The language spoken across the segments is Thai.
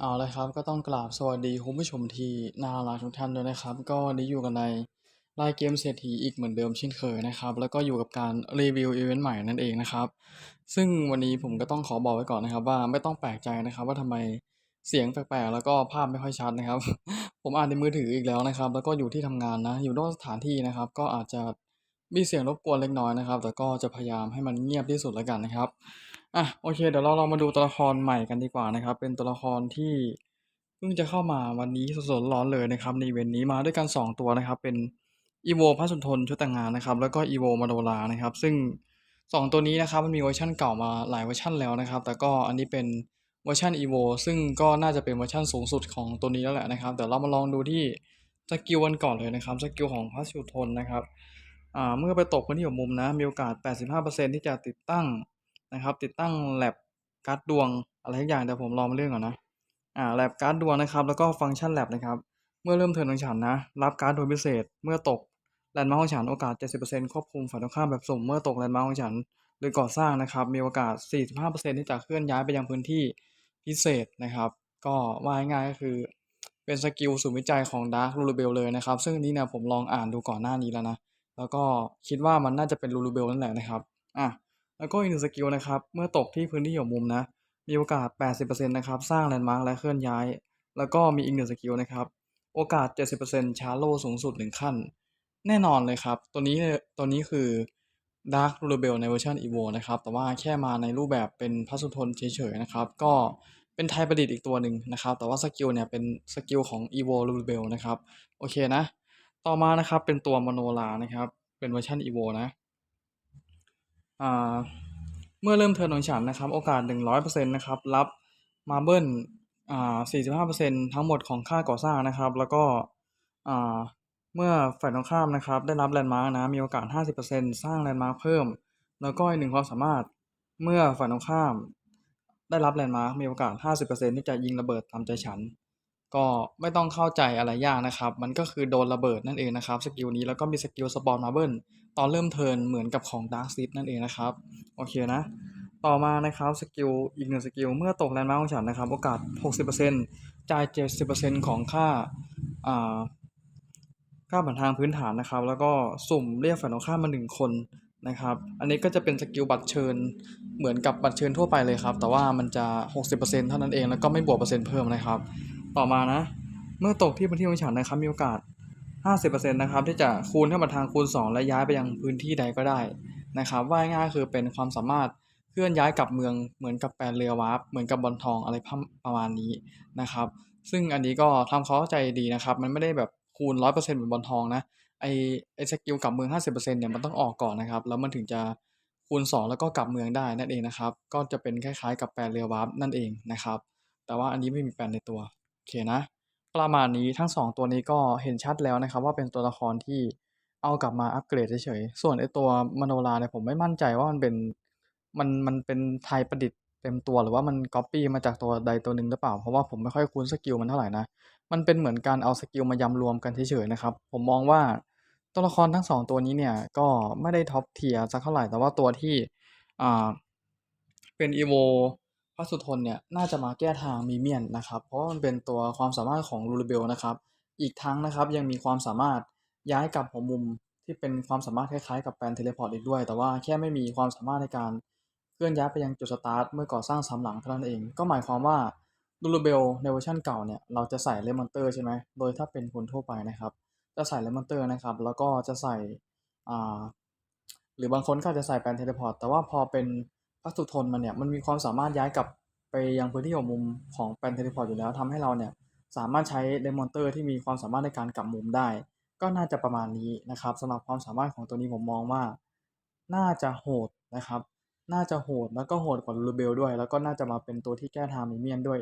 เอาละครับก็ต้องกราบสวัสดีคุณผู้ชมที่น่ารักทุกท่านด้วยนะครับ ก็วันนี้อยู่กันในรายเกมเศรษฐีอีกเหมือนเดิมเช่นเคยนะครับ แล้วก็อยู่กับการรีวิวอีเวนต์ใหม่นั่นเองนะครับ ซึ่งวันนี้ผมก็ต้องขอบอกไว้ก่อนนะครับ ว่าไม่ต้องแปลกใจนะครับ ว่าทำไมเสียงแปลกๆแล้วก็ภาพไม่ค่อยชัดนะครับ ผมอ่านในมือถืออีกแล้วนะครับ แล้วก็อยู่ที่ทำงานนะ อยู่นอกสถานที่นะครับ ก็อาจจะมีเสียงรบกวนเล็กน้อยนะครับ แต่ก็จะพยายามให้มันเงียบที่สุดแล้วกันนะครับ อะโอเค เดี๋ยวเราลองมาดูตัวละครใหม่กันดีกว่านะครับ เป็นตัวละครที่เพิ่งจะเข้ามาวันนี้สดๆร้อนเลยนะครับในเวนนี้มาด้วยกัน 2 ตัวนะครับ เป็นอีโวพระสุนทนชุดแต่งงานนะครับ แล้วก็อีโวมาโดลานะครับ ซึ่ง 2 ตัวนี้นะครับมันมีเวอร์ชันเก่ามาหลายเวอร์ชันแล้วนะครับ แต่ก็อันนี้เป็นเวอร์ชันอีโวซึ่งก็น่าจะเป็นเวอร์ชันสูงสุดของตัวนี้แล้วแหละนะครับเดี๋ยวเรามาลองดูที่สกิลกันก่อนเลยนะครับสกิลของพระสุทนนะครับอ่าเมื่อไปตกพื้นที่หัวมุมนะมีโอกาส 85%ที่จะติดตั้ง นะครับ ติดตั้งแลบการ์ดดวงอะไรทุกอย่างเดี๋ยวผมลองมาเรื่องก่อนนะอ่าแลบการ์ดดวงนะครับ แล้วก็ฟังก์ชันแลบนะครับ เมื่อเริ่มเทิร์นของฉันนะ รับการ์ดโดยพิเศษ เมื่อตกแลนด์มาร์คของฉันโอกาส 70%ควบคุมฝ่ายตรงข้ามแบบสุ่มเมื่อตกแลนด์มาร์คของฉันหรือก่อสร้างนะครับ มีโอกาส 45%ที่จะเคลื่อนย้ายไปยังพื้นที่พิเศษนะครับ ก็ว่าง่ายก็คือเป็นสกิลสูตรวิจัยของ Dark r u l e b e l เลยนะครับ ซึ่งอันนี้เนี่ยผมลองอ่านดูก่อนหน้านี้แล้วนะ แล้วก็คิดว่ามันน่าจะเป็น r u l e b e l นั่นแหละนะครับ อะ แล้วก็อีกหนึ่งสกิลนะครับ เมื่อตกที่พื้นที่หัวมุมนะ มีโอกาส 80%นะครับ สร้างแลนด์มาร์คและเคลื่อนย้าย แล้วก็มีอีกหนึ่งสกิลนะครับ โอกาส 70%ชาร์โลสูงสุด1ขั้น แน่นอนเลยครับ ตัวนี้ตัวนี้คือ Dark r u b e l ในเวอร์ชัน EVO นะครับ แต่ว่าแค่มาในรูปแบบเป็นพระสุทนเฉยๆนะครับ ก็เป็นไทยประดิษฐ์อีกตัวหนึ่งนะครับ แต่ว่าสกิลเนี่ยเป็นสกิลของ EVO r u b e l นะครับ โอเคนะ ต่อมานะครับเป็นตัวมโนลานะครับ เป็นเวอร์ชัน EVO นะ เมื่อเริ่มเทิร์นของฉันนะครับ โอกาส 100%นะครับ รับมาเบิลอ่า45%ทั้งหมดของค่าก่อสร้างนะครับ แล้วก็อ่าเมื่อฝ่ายตรงข้ามนะครับ ได้รับแลนด์มาร์กนะ มีโอกาส 50%สร้างแลนด์มาร์กเพิ่ม แล้วก็อีกหนึ่งความสามารถ เมื่อฝ่ายตรงข้าม ได้รับแลนด์มาร์กมีโอกาส 50%ที่จะยิงระเบิดตามใจฉัน ก็ไม่ต้องเข้าใจอะไรยากนะครับ มันก็คือโดนระเบิดนั่นเองนะครับสกิลนี้แล้วก็มีสกิลสปอนมาเบิลตอนเริ่มเทินเหมือนกับของ Dark s i d นั่นเองนะครับ โอเคนะ ต่อมานะครับสกิลอีกหนึ่งสกิลเมื่อตกแลนด์มาร์คของฉันนะครับ โอกาส 60%จ่าย 70%ของค่าอ่าค่าผ่านทางพื้นฐานนะครับ แล้วก็สุ่มเรียกฝ่ายตรงข้ามมาหนึ่งคนนะครับ อันนี้ก็จะเป็นสกิลบัตรเชิญเหมือนกับบัตรเชิญทั่วไปเลยครับ แต่ว่ามันจะ 60%เท่านั้นเองแล้วก็ไม่บวกเปอร์เซ็นต์เพิ่มนะครับ ต่อมานะ เมื่อตกที่พื้นที่ของฉันนะครับ มีโอกาส 50%นะครับที่จะคูณเข้ามาทางคูณ 2 และย้ายไปยังพื้นที่ใดก็ได้นะครับ ว่าง่ายคือเป็นความสามารถเคลื่อนย้ายกลับเมืองเหมือนกับแปลนเรือวาร์ปเหมือนกับบอลทองอะไรประมาณนี้นะครับ ซึ่งอันนี้ก็ทำคาเข้าใจดีนะครับ มันไม่ได้แบบคูณ 100%เหมือนบอลทองนะไอไอสกิลกลับเมือง 50%เนี่ยมันต้องออกก่อนนะครับ แล้วมันถึงจะคูณ 2 แล้วก็กลับเมืองได้นั่นเองนะครับ ก็จะเป็นคล้ายๆ กับแปลนเรือวาร์ปนั่นเองนะครับ แต่ว่าอันนี้ไม่มีแปลนในตัว เคนะ ประมาณนี้ทั้ง 2 ตัวนี้ก็เห็นชัดแล้วนะครับ ว่าเป็นตัวละครที่เอากลับมาอัปเกรดเฉยๆ ส่วนไอตัวมโนราเนี่ยผมไม่มั่นใจว่ามันเป็นมันมันเป็นไทยประดิษฐ์เต็มตัวหรือว่ามันก๊อปปี้มาจากตัวใดตัวหนึ่งหรือเปล่า เพราะว่าผมไม่ค่อยคุ้นสกิลมันเท่าไหร่นะ มันเป็นเหมือนการเอาสกิลมายำรวมกันเฉยๆนะครับ ผมมองว่าตัวละครทั้ง2ตัวนี้เนี่ยก็ไม่ได้ท็อปเทียร์สักเท่าไหร่ แต่ว่าตัวที่อ่าเป็นอีโว พระสุทนเนี่ยน่าจะมาแก้ทางมีเมียนนะครับ เพราะมันเป็นตัวความสามารถของลูรเบลนะครับ อีกทั้งนะครับยังมีความสามารถย้ายกลับหัวมุมที่เป็นความสามารถคล้ายๆกับแปลนเทเลพอร์ตอีกด้วย แต่ว่าแค่ไม่มีความสามารถในการเคลื่อนย้ายไปยังจุดสตาร์ทเมื่อก่อสร้างซ้ำหลังเท่านั้นเอง ก็หมายความว่าลูรเบลในเวอร์ชันเก่าเนี่ยเราจะใส่เลมอนเตอร์ใช่ไหมโดยถ้าเป็นคนทั่วไปนะครับ จะใส่เลมอนเตอร์นะครับ แล้วก็จะใส่อ่าหรือบางคนก็จจะใส่แปลนเทเลพอร์ตแต่ว่าพอเป็น พระสุทนมันเนี่ยมันมีความสามารถย้ายกลับไปยังพื้นที่หัวมุมของแปลนเทเลพอร์ตอยู่แล้วทำให้เราเนี่ยสามารถใช้เดมอนเตอร์ที่มีความสามารถในการกลับมุมได้ ก็น่าจะประมาณนี้นะครับสำหรับความสามารถของตัวนี้ผมมองว่า น่าจะโหดนะครับ น่าจะโหดแล้วก็โหดกว่าลูเบลด้วย แล้วก็น่าจะมาเป็นตัวที่แก้ทามิเมียนด้วย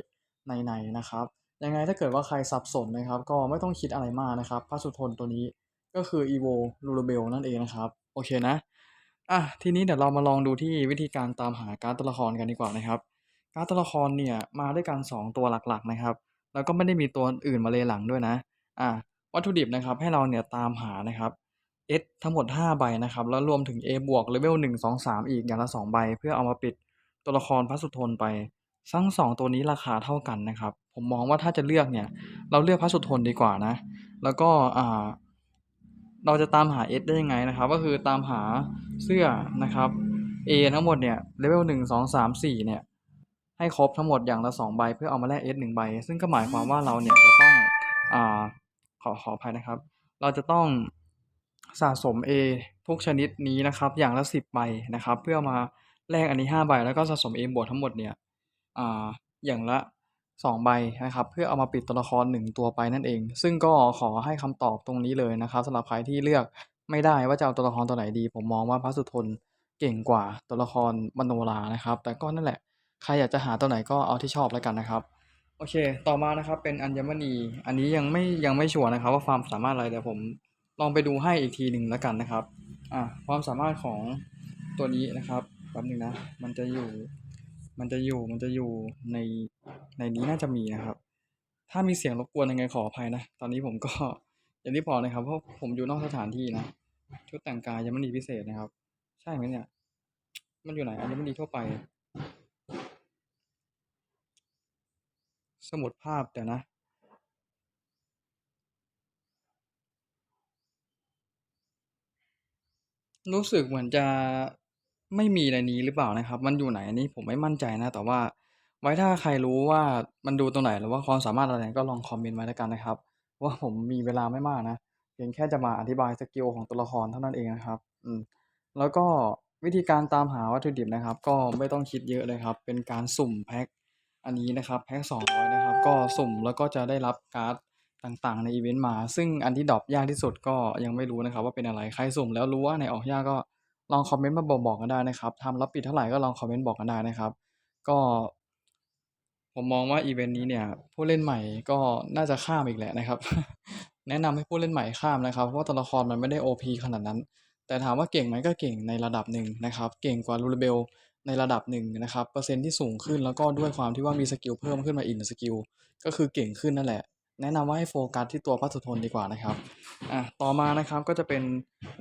ในๆนะครับยังไงถ้าเกิดว่าใครสับสนนะครับ ก็ไม่ต้องคิดอะไรมากนะครับพระสุทนตัวนี้ก็คือ evo l u l a b e l นั่นเองนะครับ โอเคนะ อะ ทีนี้เดี๋ยวเรามาลองดูที่วิธีการตามหาการ์ดตัวละครกันดีกว่านะครับ การ์ดตัวละครเนี่ยมาด้วยกัน 2 ตัวหลักๆนะครับ แล้วก็ไม่ได้มีตัวอื่นมาเลหลังด้วยนะ อะวัตถุดิบนะครับให้เราเนี่ยตามหานะครับ S ทั้งหมด 5 ใบนะครับ แล้วรวมถึง A บวกเลเวล1 2 3 อีกอย่างละ 2 ใบ เพื่อเอามาปิดตัวละครพระสุทนไปทั้ง2ตัวนี้ราคาเท่ากันนะครับผผมมองว่าถ้าจะเลือกเนี่ย เราเลือกพระสุทนดีกว่านะ แล้วก็อ่า เราจะตามหา S ได้ยังไงนะครับ ก็คือตามหาเสื้อนะครับ A ทั้งหมดเนี่ยเลเวลหนึ่งสองสามสี่เนี่ยให้ครบทั้งหมดอย่างละสองใบเพื่อเอามาแลก S หนึ่งใบ ซึ่งก็หมายความว่าเราเนี่ยจะต้องอ่าขอขออภัยนะครับ เราจะต้องสะสม A ทุกชนิดนี้นะครับ อย่างละสิบใบนะครับ เพื่อมาแลกอันนี้ห้าใบแล้วก็สะสม A บวกทั้งหมดเนี่ยอ่าอย่างละ สองใบนะครับเพื่อเอามาปิดตัวละครหนึ่งตัวไปนั่นเอง ซึ่งก็ขอให้คำตอบตรงนี้เลยนะครับสำหรับใครที่เลือกไม่ได้ว่าจะเอาตัวละครตัวไหนดี ผมมองว่าพระสุทนเก่งกว่าตัวละครมโนรานะครับ แต่ก็นั่นแหละใครอยากจะหาตัวไหนก็เอาที่ชอบแล้วกันนะครับโอเค ต่อมานะครับเป็นอัญมณีอันนี้ยังไม่ยังไม่ชัวร์นะครับ ว่าความสามารถอะไรเดี๋ยวผมลองไปดูให้อีกทีหนึ่งแล้วกันนะครับอะความสามารถของตัวนี้นะครับแป๊บหนึงนะมันจะอยู่ มันจะอยู่มันจะอยู่ในในนี้น่าจะมีนะครับ ถ้ามีเสียงรบกวนยังไงขออภัยนะ ตอนนี้ผมก็อย่างที่บอกนะครับเพราะผมอยู่นอกสถานที่นะชุดแต่งกายยังไม่มีพิเศษนะครับ ใช่ไหมเนี่ย มันอยู่ไหนอัญมณีทั่วไป สมุดภาพเดี๋ยวนะรู้สึกเหมือนจะ ไม่มีในนี้หรือเปล่านะครับ มันอยู่ไหนอันนี้ผมไม่มั่นใจนะ แต่ว่าไว้ถ้าใครรู้ว่ามันดูตรงไหนหรือว่าความสามารถอะไรก็ลองคอมเมนต์ไว้แล้วกันนะครับ ว่าผมมีเวลาไม่มากนะเพียงแค่จะมาอธิบายสกิลของตัวละครเท่านั้นเองนะครับ อืมแล้วก็วิธีการตามหาวัตถุดิบนะครับ ก็ไม่ต้องคิดเยอะเลยครับ เป็นการสุ่มแพ็คอันนี้นะครับแพ็คสองร้อยนะครับ ก็สุ่มแล้วก็จะได้รับการ์ดต่างๆ ในอีเวนต์มา ซึ่งอันที่ดรอปยากที่สุดก็ยังไม่รู้นะครับ ว่าเป็นอะไรใครสุ่มแล้วรู้ว่าไหนออกยากก็ ลองคอมเมนต์มาบอกบอกกันได้นะครับทำแล้วปิดเท่าไหร่ก็ลองคอมเมนต์บอกกันได้นะครับ ก็ผมมองว่าอีเวนต์นี้เนี่ยผู้เล่นใหม่ก็น่าจะข้ามอีกแหละนะครับ แนะนำให้ผู้เล่นใหม่ข้ามนะครับเพราะว่าตัวละครมันไม่ได้ OP ขนาดนั้น แต่ถามว่าเก่งไหมก็เก่งในระดับหนึ่งนะครับ เก่งกว่าลูเบลในระดับหนึ่งนะครับเปอร์เซ็นต์ที่สูงขึ้นแล้วก็ด้วยความที่ว่ามีสกิลเพิ่มขึ้นมาอีกหนึ่งสกิลก็คือเก่งขึ้นนั่นแหละ แนะนำว่าให้โฟกัสที่ตัวพระสุทนดีกว่านะครับอะต่อมานะครับก็จะเป็น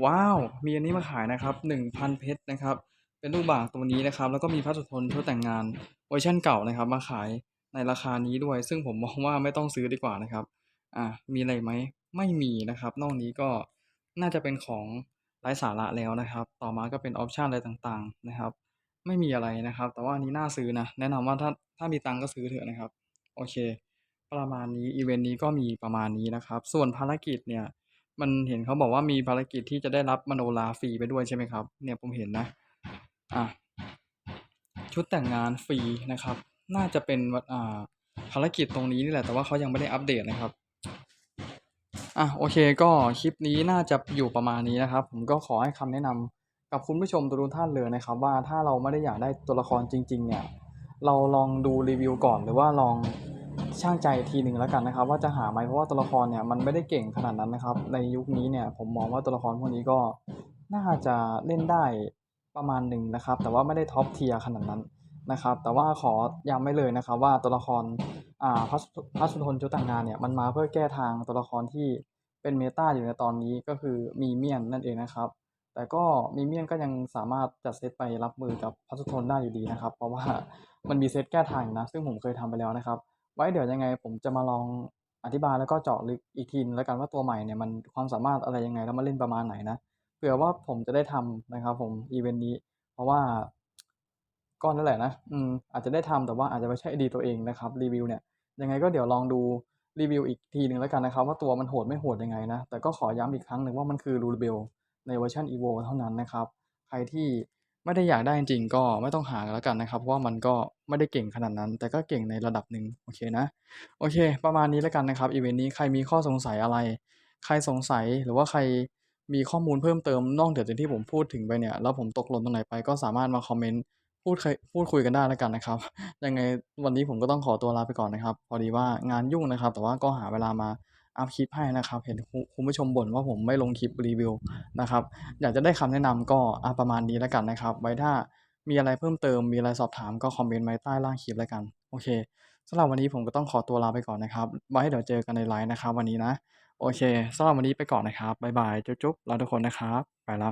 ว้าวมีอันนี้มาขายนะครับ1,000 เพชรนะครับ เป็นรูปบางตัวนี้นะครับ แล้วก็มีพระสุทนชุดแต่งงานเวอร์ชันเก่านะครับ มาขายในราคานี้ด้วย ซึ่งผมมองว่าไม่ต้องซื้อดีกว่านะครับอะมีอะไรไหมไม่มีนะครับ นอกนี้ก็น่าจะเป็นของไร้สาระแล้วนะครับ ต่อมาก็เป็นออปชันอะไรต่างๆนะครับ ไม่มีอะไรนะครับ แต่ว่าอันนี้น่าซื้อนะแนะนำว่าถ้าถ้ามีตังก็ซื้อเถอะนะครับ โอเค ประมาณนี้ อีเวนต์นี้ก็มีประมาณนี้นะครับ ส่วนภารกิจเนี่ย มันเห็นเขาบอกว่ามีภารกิจที่จะได้รับมโนราฟรีไปด้วยใช่ไหมครับ เนี่ยผมเห็นนะ อะ ชุดแต่งงานฟรีนะครับ น่าจะเป็นอ่าภารกิจตรงนี้นี่แหละ แต่ว่าเขายังไม่ได้อัปเดตนะครับ อะโอเค ก็คลิปนี้น่าจะอยู่ประมาณนี้นะครับ ผมก็ขอให้คำแนะนำกับคุณผู้ชมทุกท่านเลยนะครับ ว่าถ้าเราไม่ได้อยากได้ตัวละครจริง ๆ เนี่ย เราลองดูรีวิวก่อนหรือว่าลอง ช่างใจทีหนึ่งแล้วกันนะครับ ว่าจะหาไหมเพราะว่าตัวละครเนี่ยมันไม่ได้เก่งขนาดนั้นนะครับ ในยุคนี้เนี่ยผมมองว่าตัวละครพวกนี้ก็น่าจะเล่นได้ประมาณหนึ่งนะครับ แต่ว่าไม่ได้ท็อปเทียร์ขนาดนั้นนะครับ แต่ว่าขอย้ำไว้เลยนะครับ ว่าตัวละครอ่าพระพระสุทนชุต่งงานเนี่ยมันมาเพื่อแก้ทางตัวละครที่เป็นเมตาอยู่ในตอนนี้ก็คือมีเมียนนั่นเองนะครับ แต่ก็มีเมียนก็ยังสามารถจัดเซตไปรับมือกับพระสุทนได้อยู่ดีนะครับ เพราะว่ามันมีเซตแก้ทางนะ ซึ่งผมเคยทำไปแล้วนะครับ ไว้เดี๋ยวยังไงผมจะมาลองอธิบายแล้วก็เจาะลึกอีกทีนึงแล้วกันว่าตัวใหม่เนี่ยมันความสามารถอะไรยังไงแล้วมาเล่นประมาณไหนนะเผื่อว่าผมจะได้ทำนะครับผมอีเวนต์นี้ เพราะว่าก็นั่นแหละนะอืมอาจจะได้ทำแต่ว่าอาจจะไม่ใช่ดีตัวเองนะครับรีวิวเนี่ยยังไงก็เดี๋ยวลองดูรีวิวอีกทีหนึ่งแล้วกันนะครับ ว่าตัวมันโหดไม่โหดยังไงนะแต่ก็ขอย้ำอีกครั้งหนึ่งว่ามันคือรูเบลในเวอร์ชัน EVO เท่านั้นนะครับ ใครที่ ไม่ได้อยากได้จริงๆก็ไม่ต้องหาแล้วกันนะครับเพราะว่ามันก็ไม่ได้เก่งขนาดนั้น แต่ก็เก่งในระดับหนึ่งโอเคนะโอเค ประมาณนี้แล้วกันนะครับอีเวนต์นี้ใครมีข้อสงสัยอะไร ใครสงสัยหรือว่าใครมีข้อมูลเพิ่มเติมนอกเหนือจากที่ผมพูดถึงไปเนี่ยแล้วผมตกหล่นตรงไหนไปก็สามารถมาคอมเมนต์พูดคพูดคุยกันได้แล้วกันนะครับ ยังไงวันนี้ผมก็ต้องขอตัวลาไปก่อนนะครับ พอดีว่างานยุ่งนะครับ แต่ว่าก็หาเวลามา อัพคลิปให้นะครับ เห็นคุณผู้ชมบ่นว่าผมไม่ลงคลิปรีวิวนะครับ อยากจะได้คำแนะนำก็อะประมาณนี้แล้วกันนะครับ ไว้ถ้ามีอะไรเพิ่มเติมมีอะไรสอบถามก็คอมเมนต์ไว้ใต้ล่างคลิปแล้วกัน โอเคสำหรับวันนี้ผมก็ต้องขอตัวลาไปก่อนนะครับ ไว้เดี๋ยวเจอกันในไลน์นะครับ วันนี้นะ โอเคสำหรับวันนี้ไปก่อนนะครับบ๊ายบายจุ๊บๆลาทุกคนนะครับ ไปละ